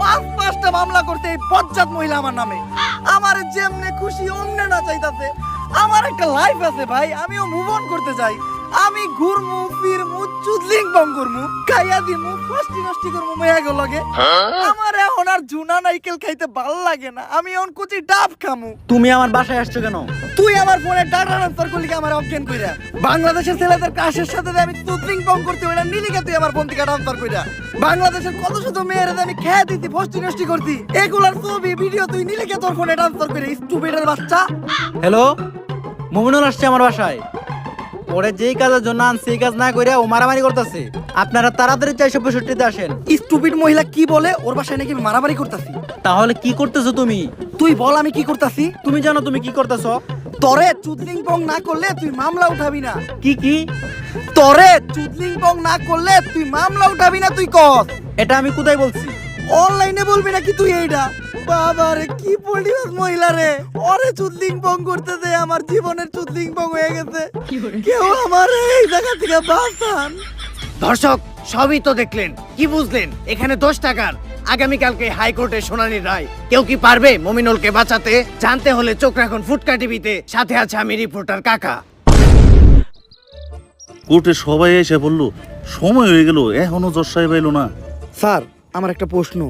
পাঁচ পাঁচটা মামলা করতে এই বজ্জাত মহিলা আমার নামে। আমার যেমনে খুশি অমনে না চাইতাছে। আমার একটা লাইফ আছে ভাই আমিও মুভ অন করতে চাই। আমি ঘুরমু ফিরমু চুদলিং বং করমু খাইয়া দিমু ফাস্টি নষ্টি করমু মেয়া লগে আমার আর জুনা নাইকেল খাইতে ভালো লাগে না। আমি এখন কুচি ডাব খামু। তুমি আমার বাসায় আসছো কেন? তুই আমার ফোনে ডাটা ট্রান্সফার করলি কি আমার অজ্ঞান কইরা? বাংলাদেশের ছেলেদের কাশের সাথে আমি তুতলিং বং করতে ওইটা নিলি কে তুই আমার ট্রান্সফার কইরা? বাংলাদেশের কত শত মেয়েরা আমি খেয়ে দিতি ফষ্টি নষ্টি করতি এগুলার ছবি ভিডিও তুই নিলি কে তোর ফোনে ট্রান্সফার করে স্টুপিডের বাচ্চা? হ্যালো মুমিনুল আসছে আমার বাসায়। ওরে যেই কাজের জন্য আন সেই কাজ না করে ও মারামারি করতেছে। আপনারা তাড়াতাড়ি চারশো পঁয়ষট্টিতে আসেন। স্টুপিড মহিলা কি বলে? ওর বাসায় নাকি আমি মারামারি করতেছি। তাহলে কি করতেছো তুমি? তুই বল আমি কি করতাছি। তুমি জানো তুমি কি করতেছো? তরে চুদলিং বং না করলে তুই মামলা উঠাবি না। কি কি? তরে চুদলিং বং না করলে তুই মামলা উঠাবি না তুই কস। এটা আমি কোথায় বলছি? অনলাইনে বলবি নাকি তুই এইটা বাবা রে কি মহিলা রে? ওরে চুদলিং বং করতে দে আমার জীবনের চুদলিং বং হয়ে গেছে। কেউ আমার এই জায়গা থেকে বাঁচান। দর্শক সবই তো দেখলেন কি বুঝলেন? এখানে দশ টাকার। আগামীকালকে হাইকোর্টে শুনানির রায়। কেউ কি পারবে মমিনুলকে বাঁচাতে? জানতে হলে চোখ রাখুন ফুটকা টিভিতে। সাথে আছে আমি রিপোর্টার কাকা। কোর্টে সবাই এসে বলল সময় হয়ে গেল এখনও জজ সাহেব এলো না। স্যার আমার একটা প্রশ্ন।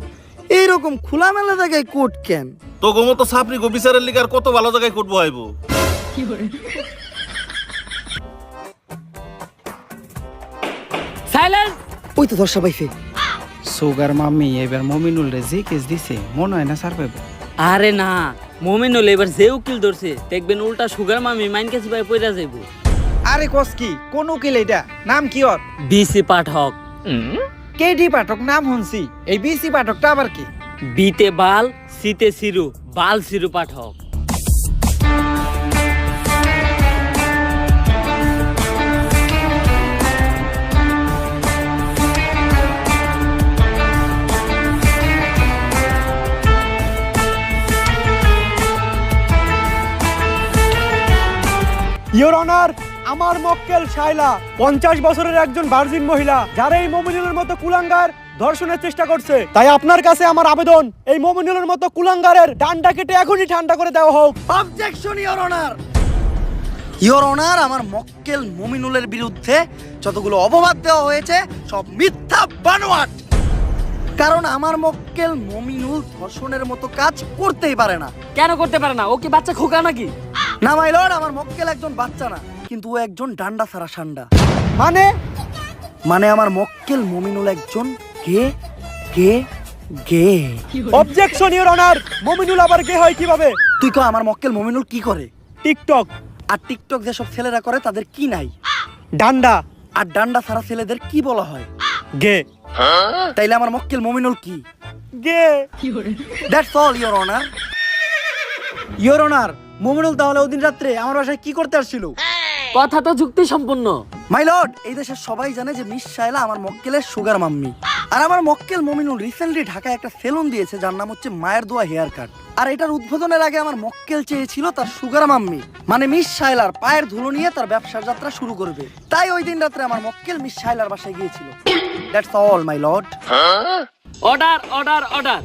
এইরকম খোলামেলা জায়গায় কোর্ট কেন? তো গোমতো সাপনি গো বিচারের লিগার কত ভালো জায়গায় কোর্ট বহাইবো? সাইলেন্স ওই তো দর্শা পাইছে সুগার মাম্মি এবার মমিনুল রে যে কেস দিছে মনে হয় না সার পাইব। আরে না মোমিনুল এবার যে উকিল ধরছে দেখবেন উল্টা সুগার মামি মাইন কাছে ভাই পয়রা যাইব। আরে কস কি কোন উকিল এটা নাম কি ওর? বিসি পাঠক। কেডি পাঠক নাম শুনছি এই বিসি পাঠকটা আবার কি? বিতে বাল সিতে সিরু বাল সিরু পাঠক। ইয়োর অনার আমার মক্কেল শাইলা পঞ্চাশ বছরের একজন ভার্জিন মহিলা যারা এই মমিনুলের মতো কুলাঙ্গার ধর্ষণের চেষ্টা করছে। তাই আপনার কাছে আমার আবেদন এই মমিনুলের মতো কুলাঙ্গারের ডান্ডা কেটে এখনই ঠান্ডা করে দেওয়া হোক। Objection your honour your honour আমার মক্কেল মমিনুলের বিরুদ্ধে যতগুলো অপবাদ দেওয়া হয়েছে সব মিথ্যা বানোয়াট! কারণ আমার মক্কেল মমিনুল ধর্ষণের মতো কাজ করতেই পারে না। কেন করতে পারে না? ও কি বাচ্চা খোকা নাকি? না মাই লর্ড আমার মক্কেল একজন বাচ্চা না। কিন্তু ও একজন ডান্ডা সারা সান্ডা। মানে? মানে আমার মক্কেল মমিনুল একজন gay gay gay. Objection your honour Mominul আবার কে হয় কীভাবে? তুই কো আমার মক্কেল মমিনুল কি করে? টিকটক। আর টিকটক যেসব ছেলেরা করে তাদের কি নাই? ডান্ডা। আর ডান্ডা সারা ছেলেদের কি বলা হয়? গে। তাইলে আমার মক্কেল মমিনুল কি? Gay. That's all your honour your honour Mominul তাহলে ওদিন রাত্রে আমার বাসায় কি করতে আসছিল? কথা তো যুক্তি সম্পূর্ণ। মাই লর্ড এই দেশের সবাই জানে যে মিস শাইলা আমার মক্কেলের সুগার মাম্মি। আর আমার মক্কেল মমিনুল রিসেন্টলি ঢাকায় একটা সেলুন দিয়েছে যার নাম হচ্ছে মায়ের দোয়া হেয়ার কাট। আর এটার উদ্বোধনের আগে আমার মক্কেল চেয়েছিল তার সুগার মাম্মি মানে মিস শাইলার পায়ের ধুলো নিয়ে তার ব্যবসার যাত্রা শুরু করবে। তাই ওই দিন রাত্রে আমার মক্কেল মিস শাইলার বাসায় গিয়েছিল। That's all my lord order order order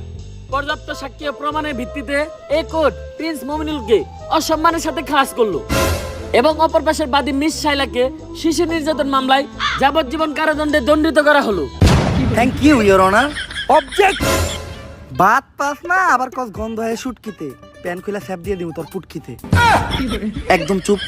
পর্যাপ্ত সাক্ষী প্রমাণের ভিত্তিতে এই কোর্ট প্রিন্স মমিনুলকে অসম্মানের সাথে খালাস করল। এবং অপর পাশের বাদী মিস সাইলাকে শিশু নির্যাতন মামলায় যাবজ্জীবন কারাদণ্ডে দণ্ডিত করা হলো। Thank you your honour object Baat পাস না আবার কস গন্ধ হয়ে শুটকিতে প্যান খুলে স্যাপ দিয়ে দিব তোর পুটকিতে। একদম চুপ।